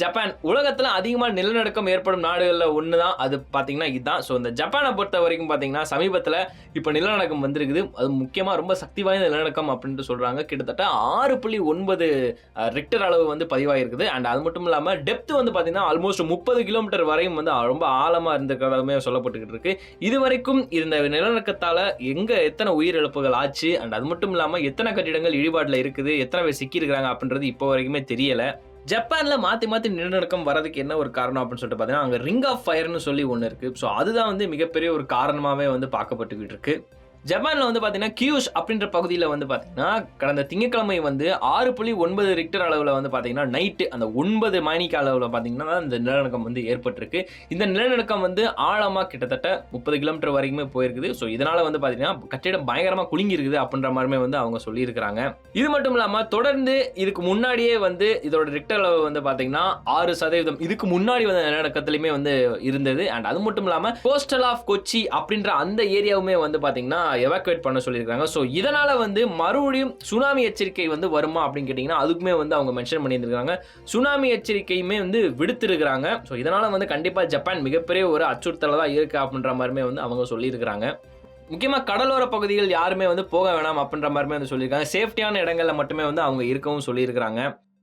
Japan உலகத்தில் அதிகமாக நிலநடுக்கம் ஏற்படும் நாடுகளில் ஒன்று தான் அது பார்த்தீங்கன்னா இதுதான். ஸோ இந்த ஜப்பானை பொறுத்த வரைக்கும் பார்த்தீங்கன்னா சமீபத்தில் இப்போ நிலநடுக்கம் வந்திருக்குது. அது முக்கியமாக ரொம்ப சக்தி வாய்ந்த நிலநடுக்கம் அப்படின்ட்டு சொல்கிறாங்க கிட்டத்தட்ட ஆறு புள்ளி ஒன்பது ரிக்டர் அளவு வந்து பதிவாயிருக்குது. அண்ட் அது மட்டும் இல்லாமல் டெப்த் வந்து பார்த்தீங்கன்னா ஆல்மோஸ்ட் முப்பது கிலோமீட்டர் வரையும் வந்து ரொம்ப ஆழமாக இருந்திருக்கிறதாமே சொல்லப்பட்டுக்கிட்டு இருக்கு. இது வரைக்கும் இந்த நிலநடுக்கத்தால் எங்கே எத்தனை உயிரிழப்புகள் ஆச்சு? அண்ட் அது மட்டும் இல்லாமல் எத்தனை கட்டிடங்கள் இடிபாட்டில் இருக்குது? எத்தனை பேர் சிக்கியிருக்கிறாங்க அப்படின்றது இப்போ வரைக்குமே தெரியலை. ஜப்பானில் மாற்றி மாற்றி நிலநடுக்கம் வரதுக்கு என்ன ஒரு காரணம் அப்படின்னு சொல்லிட்டு பார்த்தீங்கன்னா அங்கே ரிங் ஆஃப் ஃபயர்னு சொல்லி ஒன்று இருக்குது ஸோ அதுதான் வந்து மிகப்பெரிய ஒரு காரணமாகவே வந்து பார்க்கப்பட்டுக்கிட்டு இருக்குது ஜப்பானில் வந்து பார்த்தீங்கன்னா கியூஷ் அப்படின்ற பகுதியில் வந்து பார்த்தீங்கன்னா கடந்த திங்கட்கிழமை வந்து ஆறு புள்ளி ஒன்பது ரிக்டர் அளவில் வந்து பார்த்தீங்கன்னா நைட்டு அந்த ஒன்பது மணிக்கு அளவில் பார்த்தீங்கன்னா இந்த நிலநடுக்கம் வந்து ஏற்பட்டிருக்கு. இந்த நிலநடுக்கம் வந்து ஆழமாக கிட்டத்தட்ட முப்பது கிலோமீட்டர் வரைக்குமே போயிருக்குது. ஸோ இதனால் வந்து பார்த்தீங்கன்னா கட்டிடம் பயங்கரமாக குலுங்கி இருக்குது அப்படின்ற மாதிரிமே வந்து அவங்க சொல்லியிருக்கிறாங்க. இது மட்டும் இல்லாமல் தொடர்ந்து இதுக்கு முன்னாடியே வந்து இதோட ரிக்டர் அளவு வந்து பார்த்தீங்கன்னா ஆறு சதவீதம். இதுக்கு முன்னாடி வந்த நிலநடுக்கத்துலையுமே வந்து இருந்தது. அண்ட் அது மட்டும் இல்லாமல் கோஸ்டல் ஆஃப் கொச்சி அப்படின்ற அந்த ஏரியாவுமே வந்து பார்த்தீங்கன்னா எவாக்குவேட் பண்ண சொல்லியிருக்காங்க. ஸோ இதனால் வந்து மறுபடியும் சுனாமி எச்சரிக்கை வந்து வருமா அப்படின்னு கேட்டிங்கன்னா அதுக்குமே வந்து அவங்க மென்ஷன் பண்ணியிருக்காங்க சுனாமி எச்சரிக்கையுமே வந்து விடுத்திருக்கிறாங்க. ஸோ இதனால் வந்து கண்டிப்பாக ஜப்பான் மிகப்பெரிய ஒரு அச்சுறுத்தலாக தான் இருக்குது அப்படின்ற மாதிரிமே வந்து அவங்க சொல்லியிருக்கிறாங்க. முக்கியமாக கடலோர பகுதிகள் யாருமே வந்து போக வேணாம் அப்படின்ற மாதிரிமே வந்து சொல்லியிருக்காங்க. சேஃப்டியான இடங்களில் மட்டுமே வந்து அவங்க இருக்கவும் சொல்லியிருக்கிறாங்க.